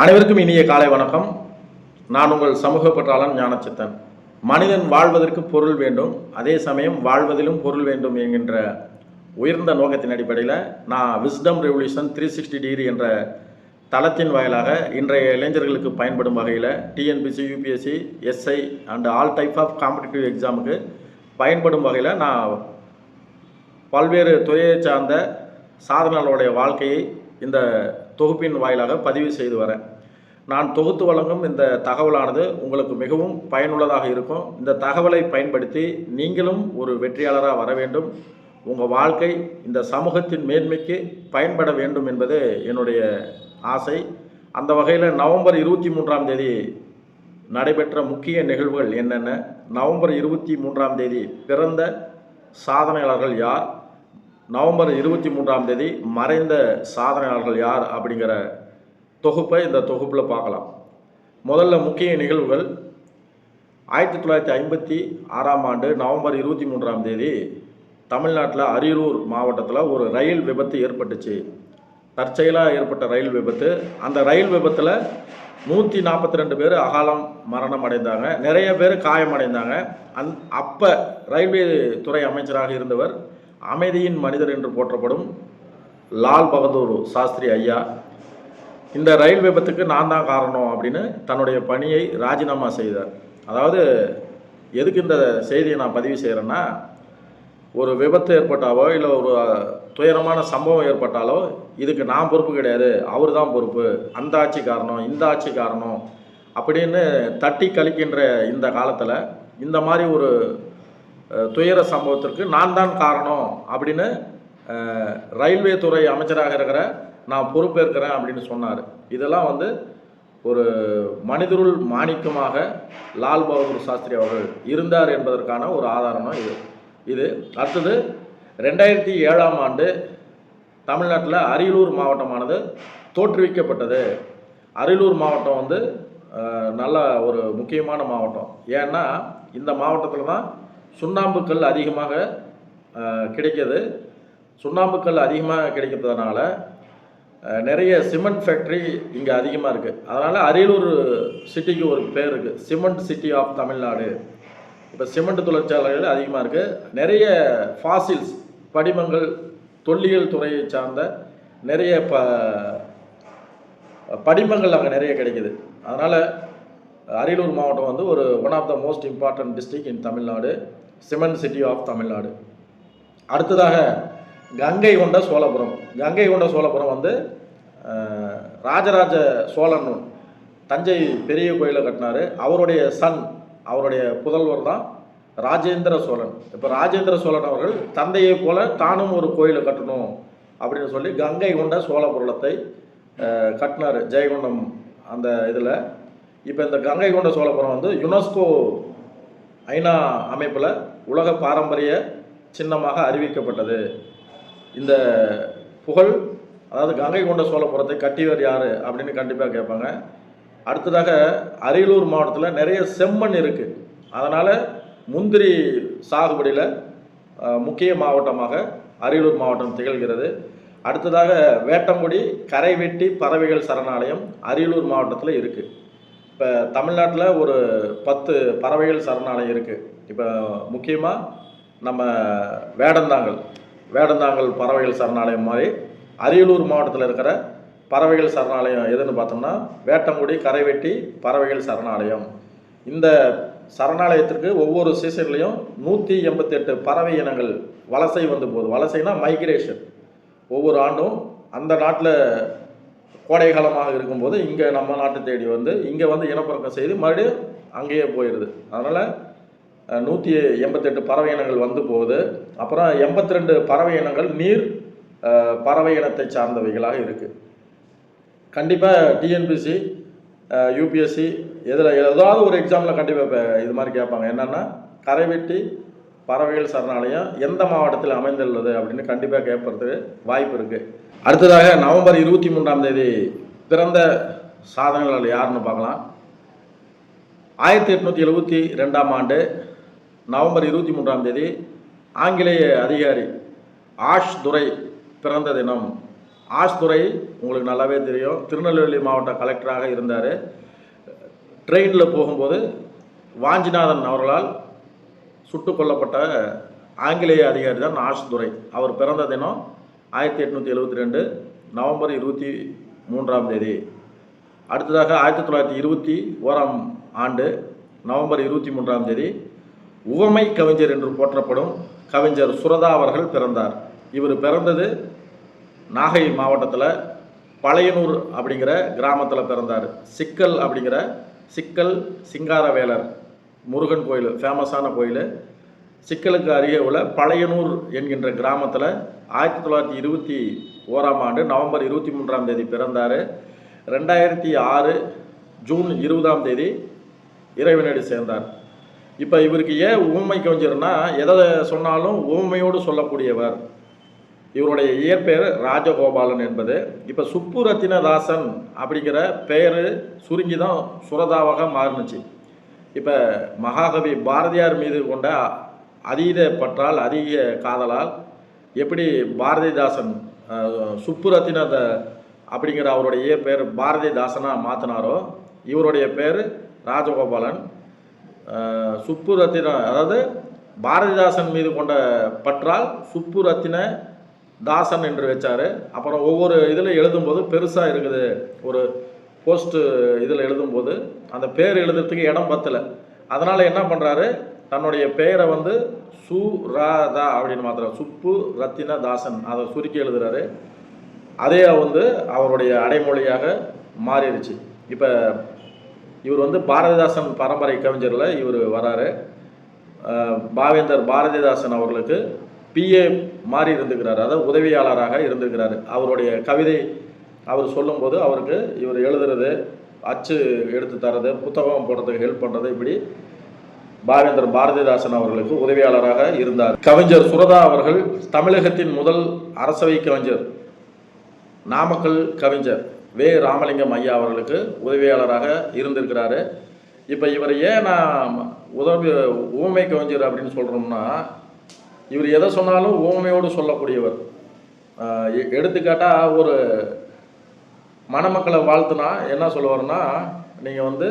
அனைவருக்கும் இனிய காலை வணக்கம். நான் உங்கள் சமூக பற்றாளன் ஞானச்சித்தன். மனிதன் வாழ்வதற்கு பொருள் வேண்டும். அதே சமயம் வாழ்வதிலும் பொருள் வேண்டும் என்கின்ற உயர்ந்த நோக்கத்தின் அடிப்படையில் நான் wisdom revolution three sixty degree என்ற தளத்தின் வாயிலாக இன்றைய இளைஞர்களுக்கு பயன்படும் வகையில் TNPSC UPSC SI and all type of competitive எக்ஸாமுக்கு பயன்படும் வகையில் நான் பல்வேறு துறையை சார்ந்த சாதனைகளுடைய வாழ்க்கையை இந்த தொகுப்பின் வாயிலாக பதிவு செய்து வரேன். நான் தொகுத்து வழங்கும் இந்த தகவலானது உங்களுக்கு மிகவும் பயனுள்ளதாக இருக்கும். இந்த தகவலை பயன்படுத்தி நீங்களும் ஒரு வெற்றியாளராக வர வேண்டும். உங்கள் வாழ்க்கை இந்த சமூகத்தின் மேன்மைக்கு பயன்பட வேண்டும் என்பது என்னுடைய ஆசை. அந்த வகையில் நவம்பர் இருபத்தி மூன்றாம் தேதி நடைபெற்ற முக்கிய நிகழ்வுகள் என்னென்ன? நவம்பர் இருபத்தி மூன்றாம் தேதி பிறந்த சாதனையாளர்கள் யார்? நவம்பர் இருபத்தி மூன்றாம் தேதி மறைந்த சாதனையாளர்கள் யார் அப்படிங்கிற தொகுப்பை இந்த தொகுப்பில் பார்க்கலாம். முதல்ல முக்கிய நிகழ்வுகள். ஆயிரத்தி தொள்ளாயிரத்தி ஐம்பத்தி ஆறாம் ஆண்டு நவம்பர் இருபத்தி மூன்றாம் தேதி தமிழ்நாட்டில் அரியலூர் மாவட்டத்தில் ஒரு ரயில் விபத்து ஏற்பட்டுச்சு. தற்செயலாக ஏற்பட்ட ரயில் விபத்து. அந்த ரயில் விபத்தில் நூற்றி நாற்பத்தி ரெண்டு பேர் அகாலம் மரணம் அடைந்தாங்க. நிறைய பேர் காயமடைந்தாங்க. அந் அப்போ ரயில்வே துறை அமைச்சராக இருந்தவர் அமைதியின் மனிதர் என்று போற்றப்படும் லால் பகதூர் சாஸ்திரி ஐயா இந்த ரயில் விபத்துக்கு நான் தான் காரணம் அப்படின்னு தன்னுடைய பணியை ராஜினாமா செய்தார். அதாவது எதுக்கு இந்த செய்தியை நான் பதிவு செய்கிறேன்னா ஒரு விபத்து ஏற்பட்டாலோ இல்லை ஒரு துயரமான சம்பவம் ஏற்பட்டாலோ இதுக்கு நான் பொறுப்பு கிடையாது அவர் தான் பொறுப்பு அந்த ஆட்சி காரணம் இந்த ஆட்சி காரணம் அப்படின்னு தட்டி கழிக்கின்ற இந்த காலத்தில் இந்த மாதிரி ஒரு துயர சம்பவத்திற்கு நான் தான் காரணம் அப்படின்னு ரயில்வே துறை அமைச்சராக இருக்கிற நான் பொறுப்பேற்கிறேன் அப்படின்னு சொன்னார். இதெல்லாம் வந்து ஒரு மனிதருள் மாணிக்கமாக லால் பகதூர் சாஸ்திரி அவர்கள் இருந்தார் என்பதற்கான ஒரு ஆதாரமாக இது. இது அடுத்தது ரெண்டாயிரத்தி ஏழாம் ஆண்டு தமிழ்நாட்டில் அரியலூர் மாவட்டமானது தோற்றுவிக்கப்பட்டது. அரியலூர் மாவட்டம் வந்து நல்ல ஒரு முக்கியமான மாவட்டம். ஏன்னா இந்த மாவட்டத்தில் தான் சுண்ணாம்புக்கல் அதிகமாக கிடைக்கிது. சுண்ணாம்புக்கல் அதிகமாக கிடைக்கிறதுனால நிறைய சிமெண்ட் ஃபேக்ட்ரி இங்கே அதிகமாக இருக்குது அதனால் அரியலூர் சிட்டிக்கு ஒரு பேர் இருக்குது சிமெண்ட் சிட்டி ஆஃப் தமிழ்நாடு. இப்போ சிமெண்ட் தொழிற்சாலைகள் அதிகமாக இருக்குது நிறைய ஃபாசில்ஸ் படிமங்கள் தொல்லியல் துறையை சார்ந்த நிறைய ப படிமங்கள் அங்கே நிறைய கிடைக்கிது. அதனால் அரியலூர் மாவட்டம் வந்து ஒரு one of the most important district in Tamil Nadu. Cement city of Tamil Nadu. அடுத்ததாக கங்கை கொண்ட சோழபுரம். கங்கை கொண்ட சோழபுரம் வந்து ராஜராஜ சோழன் தஞ்சை பெரிய கோயிலை கட்டினார். அவருடைய சன் அவருடைய புதல்வர் தான் ராஜேந்திர சோழன். இப்போ ராஜேந்திர சோழன் அவர்கள் தந்தையைப் போல தானும் ஒரு கோயிலை கட்டணும் அப்படின்னு சொல்லி கங்கை கொண்ட சோழபுரத்தை கட்டினார் ஜெயகொண்டம் அந்த இதில். இப்போ இந்த கங்கை கொண்ட சோழபுரம் வந்து யுனெஸ்கோ ஐநா அமைப்பில் உலக பாரம்பரிய சின்னமாக அறிவிக்கப்பட்டது. இந்த புகழ் அதாவது கங்கை கொண்ட சோழபுரத்தை கட்டியவர் யார் அப்படின்னு கண்டிப்பாக கேட்பாங்க. அடுத்ததாக அரியலூர் மாவட்டத்தில் நிறைய செம்மண் இருக்குது அதனால் முந்திரி சாகுபடியில் முக்கிய மாவட்டமாக அரியலூர் மாவட்டம் திகழ்கிறது. அடுத்ததாக வேட்டங்குடி கரைவெட்டி பறவைகள் சரணாலயம் அரியலூர் மாவட்டத்தில் இருக்குது இப்போ தமிழ்நாட்டில் ஒரு பத்து பறவைகள் சரணாலயம் இருக்குது இப்போ முக்கியமாக நம்ம வேடந்தாங்கல் வேடந்தாங்கல் பறவைகள் சரணாலயம் மாதிரி அரியலூர் மாவட்டத்தில் இருக்கிற பறவைகள் சரணாலயம் எதுன்னு பார்த்தோம்னா வேட்டங்குடி கரைவெட்டி பறவைகள் சரணாலயம். இந்த சரணாலயத்திற்கு ஒவ்வொரு சீசன்லேயும் நூற்றி எண்பத்தெட்டு பறவை இனங்கள் வலசை வந்து போகுது. வலசைனா மைக்ரேஷன் ஒவ்வொரு ஆண்டும் அந்த நாட்டில் கோடை காலமாக இருக்கும்போது இங்கே நம்ம நாட்டை தேடி வந்து இங்கே வந்து இனப்பெருக்கம் செய்து மறுபடியும் அங்கேயே போயிடுது அதனால் நூற்றி எண்பத்தெட்டு பறவை இனங்கள் வந்து போகுது. அப்புறம் எண்பத்தி ரெண்டு பறவை இனங்கள் நீர் பறவை இனத்தை சார்ந்தவைகளாக இருக்குது கண்டிப்பாக டிஎன்பிசி யூபிஎஸ்சி எதில் ஏதாவது ஒரு எக்ஸாமில் கண்டிப்பாக இது மாதிரி கேட்பாங்க. என்னென்னா கரைவெட்டி பறவைகள் சரணாலயம் எந்த மாவட்டத்தில் அமைந்துள்ளது அப்படின்னு கண்டிப்பாக கேட்பறதுக்கு வாய்ப்பு இருக்குது அடுத்ததாக நவம்பர் இருபத்தி மூன்றாம் தேதி பிறந்த சாதனையாளர் யாருன்னு பார்க்கலாம். ஆயிரத்தி எட்நூற்றி எழுபத்தி ரெண்டாம் ஆண்டு நவம்பர் இருபத்தி மூன்றாம் தேதி ஆங்கிலேய அதிகாரி ஆஷ் துரை பிறந்த தினம். ஆஷ் துறை உங்களுக்கு நல்லாவே தெரியும். திருநெல்வேலி மாவட்ட கலெக்டராக இருந்தார். ட்ரெயினில் போகும்போது வாஞ்சிநாதன் அவர்களால் சுட்டு கொல்லப்பட்ட ஆங்கிலேய அதிகாரி தான் ஆஷ்துரை அவர் பிறந்த தினம் ஆயிரத்தி எட்நூற்றி எழுபத்தி ரெண்டு நவம்பர் இருபத்தி மூன்றாம் தேதி. அடுத்ததாக ஆயிரத்தி தொள்ளாயிரத்தி இருபத்தி ஓராம் ஆண்டு நவம்பர் இருபத்தி மூன்றாம் தேதி உவமை கவிஞர் என்று போற்றப்படும் கவிஞர் சுரதா அவர்கள் பிறந்தார். இவர் பிறந்தது நாகை மாவட்டத்தில் பழையனூர் அப்படிங்கிற கிராமத்தில் பிறந்தார். சிக்கல் அப்படிங்கிற சிக்கல் சிங்காரவேலர். முருகன் கோயில் ஃபேமஸான கோயில். சிக்கலுக்கு அருகே உள்ள பழையனூர் என்கின்ற கிராமத்தில் ஆயிரத்தி தொள்ளாயிரத்தி இருபத்தி ஓராம் ஆண்டு நவம்பர் இருபத்தி மூன்றாம் தேதி பிறந்தார். ரெண்டாயிரத்தி ஆறு ஜூன் இருபதாம் தேதி இறைவனடி சேர்ந்தார். இப்போ இவருக்கு ஏன் ஊமை கவிஞர்னா எதை சொன்னாலும் ஊமையோடு சொல்லக்கூடியவர். இவருடைய இயற்பெயர் ராஜகோபாலன் என்பது. இப்போ சுப்புரத்தினதாசன் அப்படிங்கிற பெயர் சுருங்கி தான் சுரதாவாக மாறுனுச்சு. இப்போ மகாகவி பாரதியார் மீது கொண்ட அதீத பற்றால் அதிக காதலால் எப்படி பாரதிதாசன் சுப்புரத்தின அப்படிங்கிற அவருடைய பேர் பாரதிதாசனாக மாற்றினாரோ இவருடைய பேர் ராஜகோபாலன். சுப்புரத்தின அதாவது பாரதிதாசன் மீது கொண்ட பற்றால் சுப்பு ரத்தின தாசன் என்று வச்சார். அப்புறம் ஒவ்வொரு இதில் எழுதும்போது பெருசாக இருக்குது ஒரு போஸ்ட்டு இதில் எழுதும்போது அந்த பேர் எழுதுறதுக்கு இடம் பத்தலை. அதனால் என்ன பண்ணுறாரு தன்னுடைய பெயரை வந்து சு ரா தா அப்படின்னு மாத்திரம் சுப்பு ரத்தின தாசன் அதை சுருக்கி எழுதுறாரு. அதே வந்து அவருடைய அடைமொழியாக மாறிடுச்சு. இப்போ இவர் வந்து பாரதிதாசன் பரம்பரை கவிஞரில் இவர் வராரு. பாவேந்தர் பாரதிதாசன் அவர்களுக்கு பிஏ மாறி இருந்துக்கிறார். அதாவது உதவியாளராக இருந்திருக்கிறாரு. அவருடைய கவிதை அவர் சொல்லும்போது அவருக்கு இவர் எழுதுறது அச்சு எடுத்து தரது புத்தகம் போடுறதுக்கு ஹெல்ப் பண்ணுறது இப்படி பாவேந்தர் பாரதிதாசன் அவர்களுக்கு உதவியாளராக இருந்தார். கவிஞர் சுரதா அவர்கள் தமிழகத்தின் முதல் அரசவை கவிஞர் நாமக்கல் கவிஞர் வே. ராமலிங்கம் ஐயா அவர்களுக்கு உதவியாளராக இருந்திருக்கிறாரு. இப்போ இவர் ஏன் நான் உதவி ஊமை கவிஞர் அப்படின்னு சொல்கிறோம்னா இவர் எதை சொன்னாலும் ஊமையோடு சொல்லக்கூடியவர். ஆஹ் எ- ஒரு மணமக்களை வாழ்த்துனா என்ன சொல்லுவார்னா நீங்கள் வந்து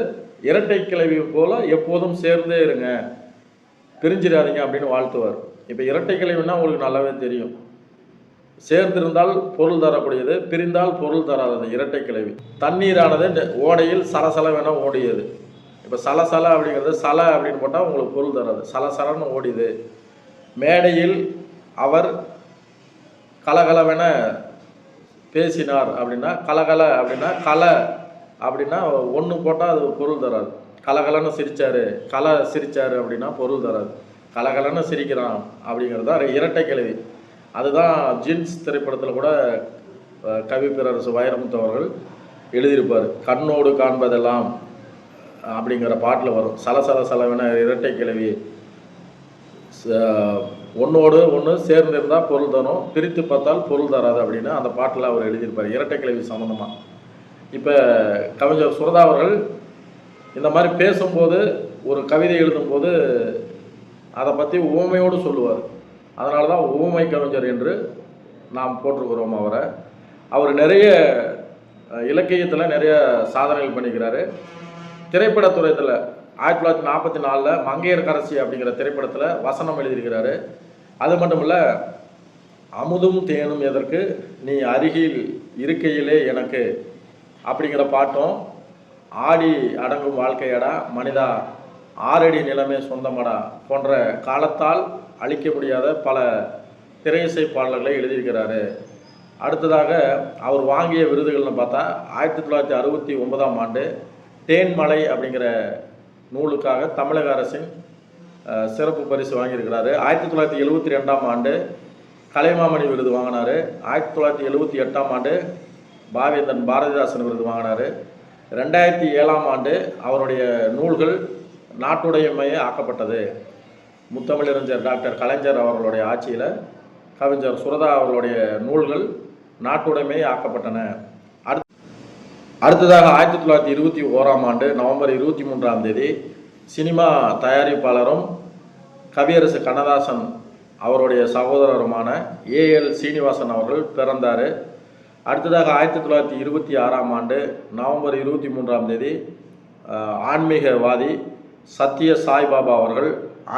இரட்டை கிளவி போல் எப்போதும் சேர்ந்தே இருங்க. பிரிஞ்சிடாதீங்க அப்படின்னு வாழ்த்துவார். இப்போ இரட்டை கிளவின்னா உங்களுக்கு நல்லாவே தெரியும். சேர்ந்திருந்தால் பொருள் தரக்கூடியது பிரிந்தால் பொருள் தராதது இரட்டை கிளவி தண்ணீரானது ஓடையில் சலசலவென ஓடியது. இப்போ சலசல அப்படிங்கிறது சல அப்படின்னு போட்டால் உங்களுக்கு பொருள் தராது. சலசலன்னு ஓடியது. மேடையில் அவர் கலகலவென பேசினார் அப்படின்னா கலகல அப்படின்னா கலை அப்படின்னா ஒன்று போட்டால் அது பொருள் தராது. கலகலன்னு சிரித்தார் கலை சிரித்தார் அப்படின்னா பொருள் தராது. கலகலன்னு சிரிக்கிறான் அப்படிங்கிறது தான் இரட்டை கிளவி. அதுதான் ஜீன்ஸ் திரைப்படத்தில் கூட கவி பேரரசு வைரமுத்து அவர்கள் எழுதியிருப்பார். கண்ணோடு காண்பதெல்லாம் அப்படிங்கிற பாட்டில் வரும். சலசல சலவென இரட்டை கிழவி ஒன்னோடு ஒன்று சேர்ந்திருந்தால் பொருள் தரும். பிரித்து பார்த்தால் பொருள் தராது அப்படின்னு அந்த பாட்டில் அவர் எழுதியிருப்பார். இரட்டை கிளவி சம்மந்தமாக இப்போ கவிஞர் சுரதா அவர்கள் இந்த மாதிரி பேசும்போது ஒரு கவிதை எழுதும்போது அதை பற்றி உவமையோடு சொல்லுவார். அதனால தான் ஊமை கவிஞர் என்று நாம் போட்டிருக்கிறோம் அவரை. அவர் நிறைய இலக்கியத்தில் நிறைய சாதனைகள் பண்ணிக்கிறாரு. திரைப்படத்துறையத்தில் ஆயிரத்தி தொள்ளாயிரத்தி நாற்பத்தி நாலில் மங்கையர்கரசி அப்படிங்கிற திரைப்படத்தில் வசனம் எழுதியிருக்கிறாரு. அது மட்டும் இல்லை அமுதும் தேனும் எதற்கு? நீ அருகில் இருக்கையிலே எனக்கு அப்படிங்கிற பாட்டும் ஆடி அடங்கும் வாழ்க்கையடா மனிதா ஆறடி நிலமே சொந்தமடா போன்ற காலத்தால் அழிக்க முடியாத பல திரையிசை பாடல்களை எழுதியிருக்கிறாரு. அடுத்ததாக அவர் வாங்கிய விருதுகள்னு பார்த்தா ஆயிரத்தி தொள்ளாயிரத்தி அறுபத்தி ஒன்பதாம் ஆண்டு தேன்மலை அப்படிங்கிற நூலுக்காக தமிழக அரசின் சிறப்பு பரிசு வாங்கியிருக்கிறாரு. ஆயிரத்தி தொள்ளாயிரத்தி எழுபத்தி ரெண்டாம் ஆண்டு கலைமாமணி விருது வாங்கினார். ஆயிரத்தி தொள்ளாயிரத்தி எழுபத்தி எட்டாம் ஆண்டு பாவேந்தன் பாரதிதாசன் விருது வாங்கினாரு. ரெண்டாயிரத்தி ஏழாம் ஆண்டு அவருடைய நூல்கள் நாட்டுடையமையே ஆக்கப்பட்டது. முத்தமிழறிஞர் டாக்டர் கலைஞர் அவர்களுடைய ஆட்சியில் கவிஞர் சுரதா அவர்களுடைய நூல்கள் நாட்டுடைமையே ஆக்கப்பட்டன. அடுத்து அடுத்ததாக ஆயிரத்தி தொள்ளாயிரத்தி இருபத்தி ஓராம் ஆண்டு நவம்பர் இருபத்தி மூன்றாம் தேதி சினிமா தயாரிப்பாளரும் கவியரசு கண்ணதாசன் அவருடைய சகோதரருமான ஏஎல் சீனிவாசன் அவர்கள் பிறந்தார். அடுத்ததாக ஆயிரத்தி தொள்ளாயிரத்தி இருபத்தி ஆறாம் ஆண்டு நவம்பர் இருபத்தி மூன்றாம் தேதி ஆன்மீகவாதி சத்ய சாய்பாபா அவர்கள்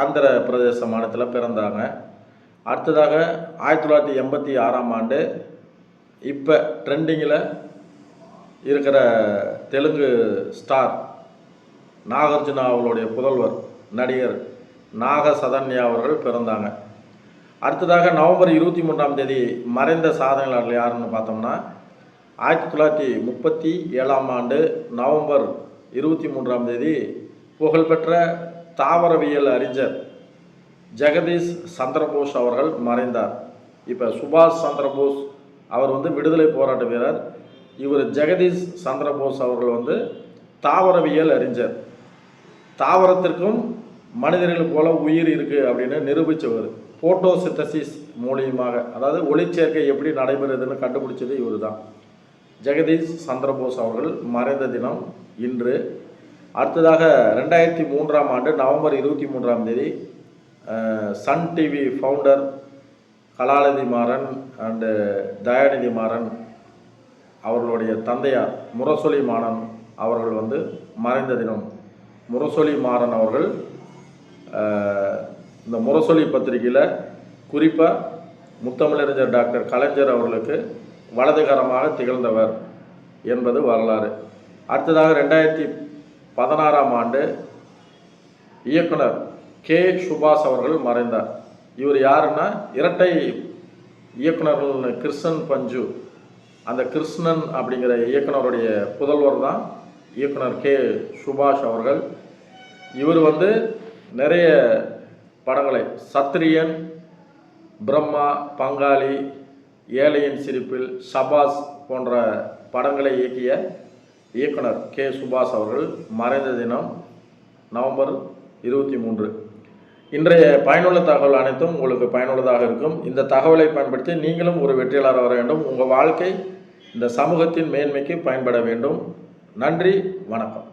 ஆந்திர பிரதேச மாநிலத்தில் பிறந்தாங்க. அடுத்ததாக ஆயிரத்தி தொள்ளாயிரத்தி எண்பத்தி ஆறாம் ஆண்டு இப்போ ட்ரெண்டிங்கில் இருக்கிற தெலுங்கு ஸ்டார் நாகார்ஜுனா அவர்களுடைய புதல்வர் நடிகர் நாக சதன்யா அவர்கள் பிறந்தாங்க. அடுத்ததாக நவம்பர் இருபத்தி மூன்றாம் தேதி மறைந்த சாதனையாளர்கள் யாருன்னு பார்த்தோம்னா ஆயிரத்தி தொள்ளாயிரத்தி முப்பத்தி ஏழாம் ஆண்டு நவம்பர் இருபத்தி மூன்றாம் தேதி புகழ்பெற்ற தாவரவியல் அறிஞர் ஜெகதீஷ் சந்திரபோஸ் அவர்கள் மறைந்தார். இப்போ சுபாஷ் சந்திரபோஸ் அவர் வந்து விடுதலை போராட்ட வீரர். இவர் ஜெகதீஷ் சந்திரபோஸ் அவர்கள் வந்து தாவரவியல் அறிஞர். தாவரத்திற்கும் மனிதர்கள் போல உயிர் இருக்குது அப்படின்னு நிரூபித்தவர் போட்டோசித்தசிஸ் மூலியமாக அதாவது ஒளிச்சேர்க்கை எப்படி நடைபெறுதுன்னு கண்டுபிடிச்சது இவர் தான் ஜெகதீஷ் சந்திரபோஸ் அவர்கள் மறைந்த தினம் இன்று அடுத்ததாக ரெண்டாயிரத்தி மூன்றாம் ஆண்டு நவம்பர் இருபத்தி மூன்றாம் தேதி Sun TV founder Kalanithi Maran and Dayanidhi Maran அவர்களுடைய தந்தையார் முரசொலி மாறன் அவர்கள் வந்து மறைந்த தினம் முரசொலி மாறன் அவர்கள் இந்த முரசொலி பத்திரிகையில் குறிப்பாக முத்தமிழறிஞர் டாக்டர் கலைஞர் அவர்களுக்கு வலதுகரமாக திகழ்ந்தவர் என்பது வரலாறு. அடுத்ததாக ரெண்டாயிரத்தி பதினாறாம் ஆண்டு இயக்குனர் கே. சுபாஷ் அவர்கள் மறைந்தார். இவர் யாருன்னா இரட்டை இயக்குனர்கள் கிருஷ்ணன் பஞ்சு. அந்த கிருஷ்ணன் அப்படிங்கிற இயக்குனருடைய புதல்வர் தான் இயக்குனர் கே. சுபாஷ் அவர்கள். இவர் வந்து நிறைய படங்களை சத்திரியன் பிரம்மா பங்காளி ஏழையின் சிரிப்பில் சபாஸ் போன்ற படங்களை இயக்கிய இயக்குனர் கே. சுபாஷ் அவர்கள் மறைந்த தினம் நவம்பர் இருபத்தி மூன்று. இன்றைய பயனுள்ள தகவல் அனைத்தும் உங்களுக்கு பயனுள்ளதாக இருக்கும். இந்த தகவலை பயன்படுத்தி நீங்களும் ஒரு வெற்றியாளர் வர வேண்டும். உங்கள் வாழ்க்கை இந்த சமூகத்தின் மேன்மைக்கு பயன்பட வேண்டும். நன்றி வணக்கம்.